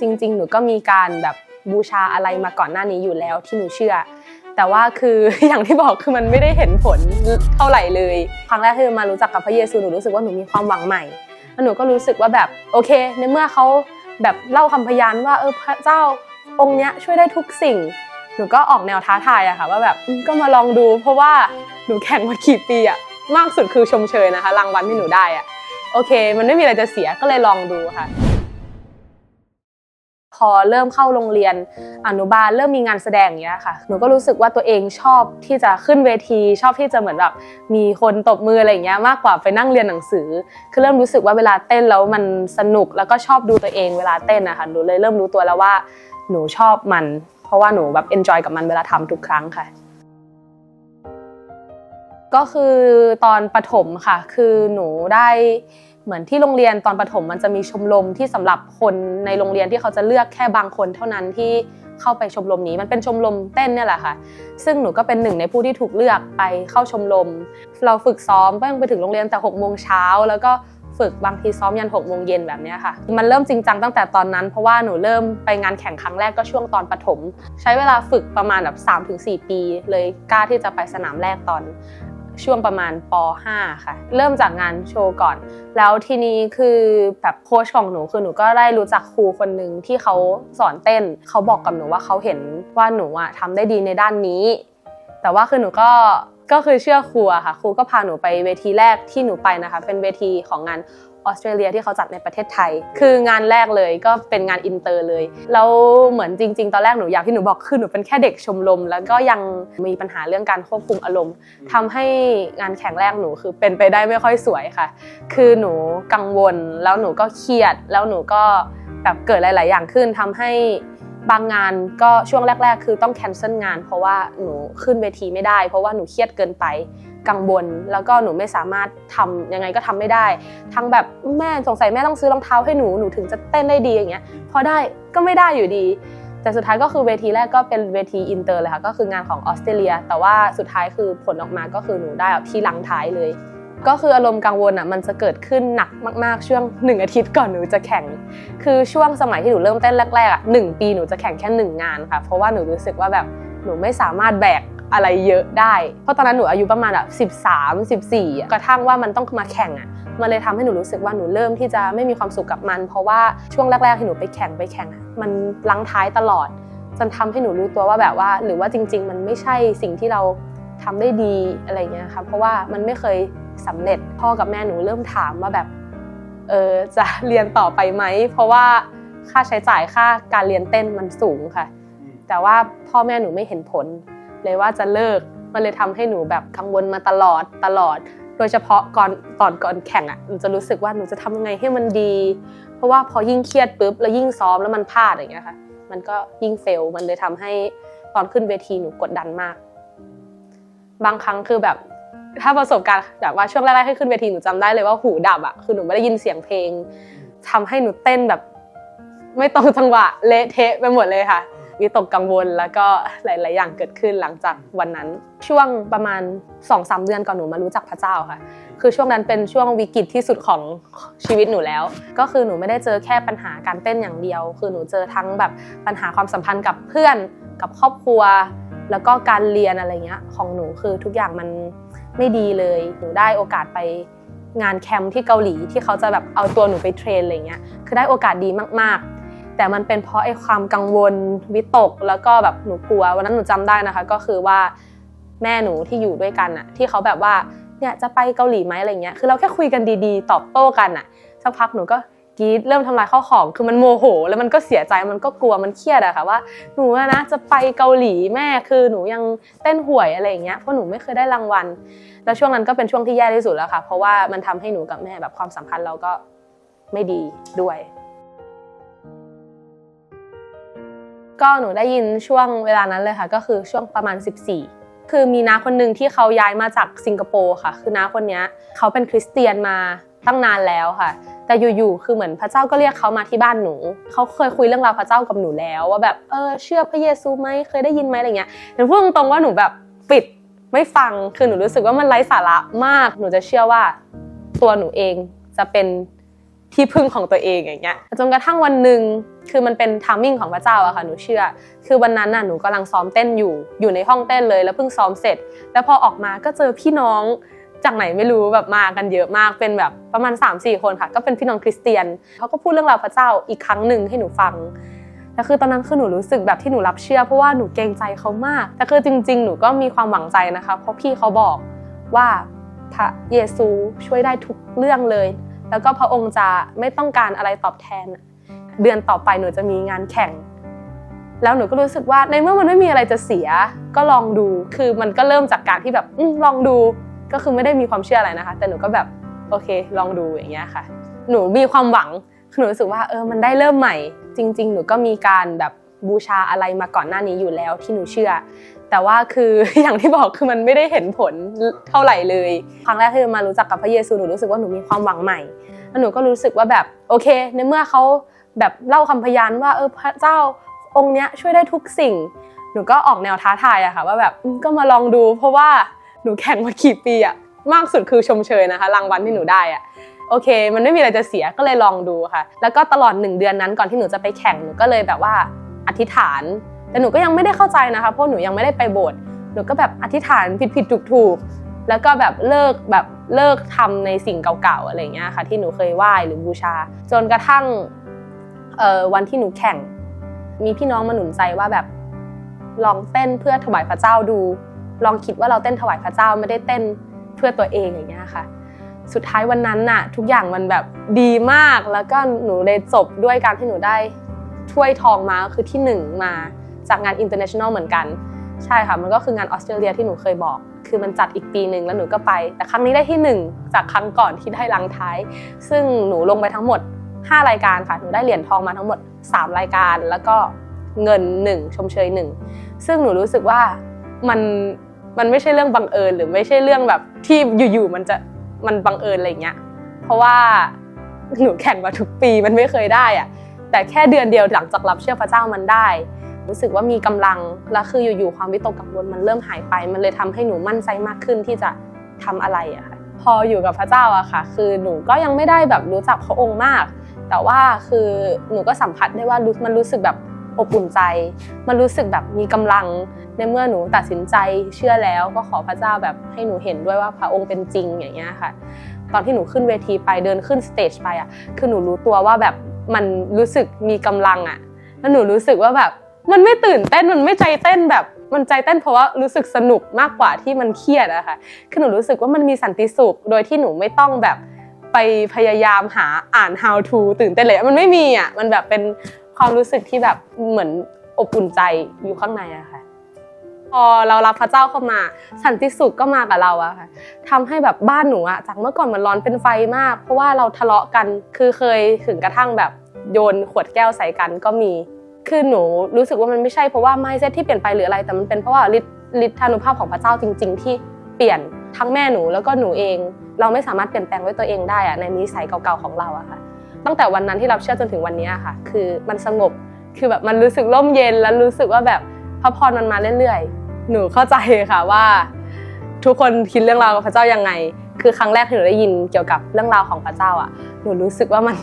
จริง ๆ หนูก็มีการแบบบูชาอะไรมาก่อนหน้านี้อยู่แล้วที่หนูเชื่อ แต่ว่าคืออย่างที่บอกคือมันไม่ได้เห็นผลเท่าไหร่เลย ครั้งแรกที่มารู้จักกับพระเยซูหนูรู้สึกว่าหนูมีความหวังใหม่แล้วหนูก็รู้สึกว่าแบบโอเค ในเมื่อเขาแบบเล่าคำพยานว่าเออพระเจ้าองค์เนี้ยช่วยได้ทุกสิ่ง หนูก็ออกแนวท้าทายอะค่ะว่าแบบก็มาลองดู เพราะว่าหนูแข่งมากี่ปีอะมากสุดคือชมเชยนะคะรางวัลที่หนูได้อะโอเค มันไม่มีอะไรจะเสียก็เลยลองดูค่ะ พอเริ่มเข้าโรงเรียนอนุบาลเริ่มมีงานแสดงอย่างเงี้ยค่ะ หนูก็รู้สึกว่าตัวเองชอบที่จะขึ้นเวที ชอบที่จะเหมือนแบบมีคนตบมืออะไรอย่างเงี้ยมากกว่าไปนั่งเรียนหนังสือ คือเริ่มรู้สึกว่าเวลาเต้นแล้วมันสนุกแล้วก็ชอบดูตัวเองเวลาเต้นนะคะหนูเลยเริ่มรู้ตัวแล้วว่าหนูชอบมัน เพราะว่าหนูแบบเอนจอยกับมันเวลาทำทุกครั้งค่ะก็คือตอนประถมค่ะ คือหนูได้ เหมือนที่โรงเรียนตอนประถมมันจะมีชมรมที่สำหรับคนในโรงเรียนที่เขาจะเลือกแค่บางคนเท่านั้นที่เข้าไปชมรมนี้มันเป็นชมรมเต้นเนี่ยแหละค่ะ ซึ่งหนูก็เป็นหนึ่งในผู้ที่ถูกเลือกไปเข้าชมรม เราฝึกซ้อมก็ยังไปถึงโรงเรียนแต่6กโมงเช้าแล้วก็ฝึกบางทีซ้อมยัน6กโมงเย็นแบบเนี้ยค่ะ มันเริ่มจริงจังตั้งแต่ตอนนั้น เพราะว่าหนูเริ่มไปงานแข่งครั้งแรกก็ช่วงตอนประถม ใช้เวลาฝึกประมาณแบบ3-4 ปี เลยกล้าที่จะไปสนามแรกตอน ช่วงประมาณป .5 ค่ะ เริ่มจากงานโชว์ก่อน แล้วทีนี้คือแบบโค้ชของหนูคือหนูก็ได้รู้จักครูคนหนึ่งที่เขาสอนเต้น เขาบอกกับหนูว่าเขาเห็นว่าหนูอะทำได้ดีในด้านนี้ แต่ว่าคือหนูก็ก็คือเชื่อครูอะค่ะ ครูก็พาหนูไปเวทีแรกที่หนูไปนะคะ เป็นเวทีของงาน ออสเตรเลียที่เขาจัดในประเทศไทย คืองานแรกเลยก็เป็นงานอินเตอร์เลยแล้วเหมือนจริง ๆ ตอนแรกหนูอยากที่หนูบอกคือหนูเป็นแค่เด็กชมรมแล้วก็ยังมีปัญหาเรื่องการควบคุมอารมณ์ทำให้งานแข่งแรกหนูคือเป็นไปได้ไม่ค่อยสวยค่ะ คือหนูกังวลแล้วหนูก็เครียดแล้วหนูก็แบบเกิดหลาย ๆ อย่างขึ้นทำให้ บางงานก็ช่วงแรก ๆ คือต้องแคนเซิลงาน เพราะว่าหนูขึ้นเวทีไม่ได้ เพราะว่าหนูเครียดเกินไปกังวลแล้วก็หนูไม่สามารถทำยังไงก็ทำไม่ได้ ทั้งแบบแม่สงสัยแม่ต้องซื้อรองเท้าให้หนูหนูถึงจะเต้นได้ดีอย่างเงี้ยพอได้ก็ไม่ได้อยู่ดี แต่สุดท้ายก็คือเวทีแรกก็เป็นเวทีอินเตอร์เลยค่ะก็คืองานของออสเตรเลีย แต่ว่าสุดท้ายคือผลออกมาก็คือหนูได้ที่หลังท้ายเลย ก็คืออารมณ์กังวลอะมันจะเกิดขึ้นหนักมากๆ ช่วงหนึ่งอาทิตย์ก่อนหนูจะแข่ง คือช่วงสมัยที่หนูเริ่มเต้นแรกๆอะหนึ่งปีหนูจะแข่งแค่หนึ่งงานค่ะ เพราะว่าหนูรู้สึกว่าแบบหนูไม่สามารถแบกอะไรเยอะได้ เพราะตอนนั้นหนูอายุประมาณแบบสิบสามสิบสี่กระทั่งว่ามันต้องมาแข่งอะมันเลยทำให้หนูรู้สึกว่าหนูเริ่มที่จะไม่มีความสุขกับมัน เพราะว่าช่วงแรก ๆ ที่หนูไปแข่งไปแข่งอะมันลังท้ายตลอดจนทำให้หนูรู้ตัวว่าแบบว่า หรือว่าจริง ๆ มันไม่ใช่สิ่งที่เราทำได้ดีอะไรเงี้ยค่ะเพราะว่ามันไม่เคย สำเร็จ พ่อกับแม่หนูเริ่มถามว่าแบบเออจะเรียนต่อไปไหม เพราะว่าค่าใช้จ่ายค่าการเรียนเต้นมันสูงค่ะ แต่ว่าพ่อแม่หนูไม่เห็นผล เลยว่าจะเลิกมันเลยทำให้หนูแบบกังวลมาตลอดตลอด โดยเฉพาะก่อนตอนก่อนแข่งอะหนูจะรู้สึกว่าหนูจะทำยังไงให้มันดี เพราะว่าพอยิ่งเครียดปุ๊บแล้วยิ่งซ้อมแล้วมันพลาดอย่างเงี้ยค่ะ มันก็ยิ่งเฟลมันเลยทำให้ตอนขึ้นเวทีหนูกดดันมาก บางครั้งคือแบบ ถ้าประสบการณ์แบบว่าช่วงแรกๆที่ขึ้นเวทีหนูจำได้เลยว่าหูดับอะคือหนูไม่ได้ยินเสียงเพลงทำให้หนูเต้นแบบ ไม่ตรงจังหวะเละเทะไปหมดเลยค่ะวิตกกังวลแล้วก็หลาย ๆ อย่างเกิดขึ้นหลังจากวันนั้น ช่วงประมาณ2อสเดือนก่อนหนูมารู้จักพระเจ้าค่ะ คือช่วงนั้นเป็นช่วงวิกฤตที่สุดของชีวิตหนูแล้ว ก็คือหนูไม่ได้เจอแค่ปัญหาการเต้นอย่างเดียว คือหนูเจอทั้งแบบปัญหาความสัมพันธ์กับเพื่อนกับครอบครัว แล้วก็การเรียนอะไรเงี้ยของหนูคือทุกอย่างมัน ไม่ดีเลยหนูได้โอกาสไปงานแคมป์ที่เกาหลีที่เขาจะแบบเอาตัวหนูไปเทรนอะไรเงี้ยคือได้โอกาสดีมากๆ แต่มันเป็นเพราะไอ้ความกังวลวิตก แล้วก็แบบหนูกลัววันนั้นหนูจำได้นะคะ ก็คือว่าแม่หนูที่อยู่ด้วยกันอะที่เขาแบบว่าเนี่ยจะไปเกาหลีไหมอะไรเงี้ยคือเราแค่คุยกันดีๆ ตอบโต้กันอะสักพักหนูก็ กรีดเริ่มทำลายข้าวของ คือมันโมโห แล้วมันก็เสียใจมันก็กลัวมันเครียดอะค่ะว่าหนูนะจะไปเกาหลีแม่คือหนูยังเต้นห่วยอะไรอย่างเงี้ยเพราะหนูไม่เคยได้รางวัล แล้วช่วงนั้นก็เป็นช่วงที่แย่ที่สุดแล้วค่ะ เพราะว่ามันทำให้หนูกับแม่แบบความสัมพันธ์เราก็ไม่ดีด้วยก็หนูได้ยินช่วงเวลานั้นเลยค่ะ ก็คือช่วงประมาณ 14 คือมีน้าคนหนึ่งที่เขาย้ายมาจากสิงคโปร์ค่ะ คือน้าคนนี้เขาเป็นคริสเตียนมา ตั้งนานแล้วค่ะ แต่อยู่ๆคือเหมือนพระเจ้าก็เรียกเขามาที่บ้านหนู เขาเคยคุยเรื่องราวพระเจ้ากับหนูแล้ว ว่าแบบเออเชื่อพระเยซูไหมเคยได้ยินไหมอะไรเงี้ยแต่พูดตรงๆว่าหนูแบบปิดไม่ฟังคือหนูรู้สึกว่ามันไร้สาระมาก หนูจะเชื่อว่าตัวหนูเองจะเป็นที่พึ่งของตัวเองอย่างเงี้ยจนกระทั่งวันหนึ่งคือมันเป็นทามมิ่งของพระเจ้าอะค่ะหนูเชื่อ คือวันนั้นน่ะหนูกำลังซ้อมเต้นอยู่อยู่ในห้องเต้นเลย แล้วเพิ่งซ้อมเสร็จ แล้วพอออกมาก็เจอพี่น้อง จากไหนไม่รู้แบบมากันเยอะมากเป็นแบบประมาณ 3-4 คนค่ะ ก็เป็นพี่น้องคริสเตียนเขาก็พูดเรื่องราวพระเจ้าอีกครั้งหนึ่งให้หนูฟังแต่คือตอนนั้นคือหนูรู้สึกแบบที่หนูรับเชื่อเพราะว่าหนูเกรงใจเขามาก แต่คือจริง ๆ หนูก็มีความหวังใจนะคะ เพราะพี่เขาบอกว่าพระเยซูช่วยได้ทุกเรื่องเลย แล้วก็พระองค์จะไม่ต้องการอะไรตอบแทน เดือนต่อไปหนูจะมีงานแข่ง แล้วหนูก็รู้สึกว่าในเมื่อมันไม่มีอะไรจะเสีย ก็ลองดู คือมันก็เริ่มจากการที่แบบอลองดู ก็คือไม่ได้มีความเชื่ออะไรนะคะ แต่หนูก็แบบโอเคลองดูอย่างเงี้ยค่ะ หนูมีความหวังหนูรู้สึกว่าเออมันได้เริ่มใหม่ จริง ๆ หนูก็มีการแบบบูชาอะไรมาก่อนหน้านี้อยู่แล้วที่หนูเชื่อ แต่ว่าคืออย่างที่บอกคือมันไม่ได้เห็นผลเท่าไหร่เลย ครั้งแรกที่มารู้จักกับพระเยซูหนูรู้สึกว่าหนูมีความหวังใหม่แล้วหนูก็รู้สึกว่าแบบโอเค ในเมื่อเขาแบบเล่าคำพยานว่าเออพระเจ้าองค์เนี้ยช่วยได้ทุกสิ่ง หนูก็ออกแนวท้าทายอะค่ะว่าแบบก็มาลองดู เพราะว่า หนูแข่งมากี่ปีอะมากสุดคือชมเชยนะคะ รางวัลที่หนูได้อะโอเค มันไม่มีอะไรจะเสียก็เลยลองดูค่ะ แล้วก็ตลอดหนึ่งเดือนนั้นก่อนที่หนูจะไปแข่งหนูก็เลยแบบว่าอธิษฐาน แต่หนูก็ยังไม่ได้เข้าใจนะคะเพราะหนูยังไม่ได้ไปโบสถ์หนูก็แบบอธิษฐานผิดผิดถูกถูกแล้วก็แบบเลิกแบบเลิกทำในสิ่งเก่าๆอะไรเงี้ยค่ะ ที่หนูเคยไหว้หรือบูชา จนกระทั่งเออวันที่หนูแข่ง มีพี่น้องมาหนุนใจว่าแบบลองเต้นเพื่อถวายพระเจ้าดู ลองคิดว่าเราเต้นถวายพระเจ้าไม่ได้เต้นเพื่อตัวเองอย่างเงี้ยค่ะ สุดท้ายวันนั้นน่ะทุกอย่างมันแบบดีมากแล้วก็หนูเลยจบด้วยการที่หนูได้ถ้วยทองมาก็คือที่หนึ่งมาจากงาน international เหมือนกัน ใช่ค่ะมันก็คืองานออสเตรเลียที่หนูเคยบอก คือมันจัดอีกปีหนึ่งแล้วหนูก็ไป แต่ครั้งนี้ได้ที่หนึ่งจากครั้งก่อนที่ได้ลังท้าย ซึ่งหนูลงไปทั้งหมด 5 รายการค่ะหนูได้เหรียญทองมาทั้งหมด 3 รายการแล้วก็เงิน 1 ชมเชย 1 ซึ่งหนูรู้สึกว่ามัน มันไม่ใช่เรื่องบังเอิญหรือไม่ใช่เรื่องแบบที่อยู่ๆมันจะมันบังเอิญอะไรเงี้ย เพราะว่าหนูแข่งมาทุกปีมันไม่เคยได้อะแต่แค่เดือนเดียวหลังจากรับเชื่อพระเจ้ามันได้ รู้สึกว่ามีกำลังแล้วคืออยู่ๆความวิตกกังวลมันเริ่มหายไป มันเลยทำให้หนูมั่นใจมากขึ้นที่จะทำอะไรอะค่ะพออยู่กับพระเจ้าอะค่ะ คือหนูก็ยังไม่ได้แบบรู้จักพระองค์มาก แต่ว่าคือหนูก็สัมผัสได้ว่ามันรู้สึกแบบ อบอุ่นใจ มันรู้สึกแบบมีกำลังในเมื่อหนูตัดสินใจเชื่อแล้วก็ขอพระเจ้าแบบให้หนูเห็นด้วยว่าพระองค์เป็นจริงอย่างเงี้ยค่ะ ตอนที่หนูขึ้นเวทีไปเดินขึ้นสเตจไปอะคือหนูรู้ตัวว่าแบบมันรู้สึกมีกำลังอะแล้วหนูรู้สึกว่าแบบมันไม่ตื่นเต้นมันไม่ใจเต้นแบบมันใจเต้นเพราะว่ารู้สึกสนุกมากกว่าที่มันเครียดอะค่ะคือหนูรู้สึกว่ามันมีสันติสุข โดยที่หนูไม่ต้องแบบไปพยายามหาอ่าน how to ตื่นเต้นเลย มันไม่มีอะ มันแบบเป็น ความรู้สึกที่แบบเหมือนอบอุ่นใจอยู่ข้างในอะค่ะ พอเรารับพระเจ้าเข้ามา สันติสุขก็มากับเราอะค่ะทำให้แบบบ้านหนูอะจากเมื่อก่อนมันร้อนเป็นไฟมาก เพราะว่าเราทะเลาะกันคือเคยถึงกระทั่งแบบโยนขวดแก้วใส่กันก็มีคือหนูรู้สึกว่ามันไม่ใช่เพราะว่าไมเซ็ตที่เปลี่ยนไปหรืออะไรแต่มันเป็นเพราะว่าฤทธิ์ธานุภาพของพระเจ้าจริง ๆ ที่เปลี่ยนทั้งแม่หนูแล้วก็หนูเอง เราไม่สามารถเปลี่ยนแปลงด้วยตัวเองได้อะในนิสัยเก่าๆของเราอะค่ะ ตั้งแต่วันนั้นที่รับเชื่อจนถึงวันนี้อะค่ะ คือมันสงบคือแบบมันรู้สึกร่มเย็นแล้วรู้สึกว่าแบบพระพรมันมาเรื่อยๆ หนูเข้าใจค่ะว่า ทุกคนคิดเรื่องราวกับพระเจ้ายังไง คือครั้งแรกที่หนูได้ยินเกี่ยวกับเรื่องราวของพระเจ้าอะหนูรู้สึกว่ามัน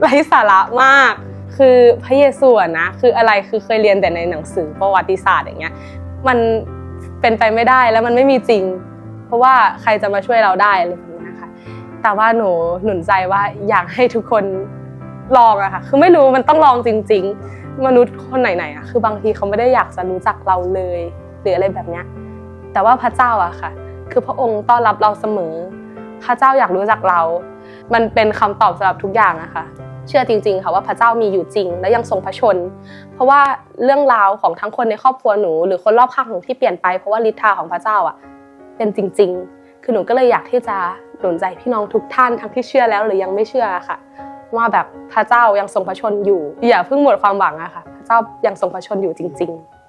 ไร้สาระมาก คือพระเยซูอะนะคืออะไรคือเคยเรียนแต่ในหนังสือประวัติศาสตร์อย่างเงี้ยมันเป็นไปไม่ได้แล้วมันไม่มีจริง เพราะว่าใครจะมาช่วยเราได้อะไร แต่ว่าหนูหนุนใจว่าอยากให้ทุกคนลองอะค่ะคือไม่รู้มันต้องลองจริง ๆ มนุษย์คนไหนๆอะคือบางทีเขาไม่ได้อยากจะรู้จักเราเลยหรืออะไรแบบเนี้ยแต่ว่าพระเจ้าอะค่ะ คือพระองค์ต้อนรับเราเสมอ พระเจ้าอยากรู้จักเรา มันเป็นคำตอบสำหรับทุกอย่างอะค่ะเชื่อจริงๆค่ะว่าพระเจ้ามีอยู่จริง และยังทรงพระชน เพราะว่าเรื่องราวของทั้งคนในครอบครัวหนู หรือคนรอบข้างหนูที่เปลี่ยนไปเพราะว่าฤทธาของพระเจ้าอะเป็นจริง ๆ คือหนูก็เลยอยากที่จะ หนุนใจพี่น้องทุกท่านทั้งที่เชื่อแล้วหรือยังไม่เชื่อค่ะ ว่าแบบพระเจ้ายังทรงพระชนอยู่อย่าเพิ่งหมดความหวังอะค่ะ พระเจ้ายังทรงพระชนอยู่จริง ๆ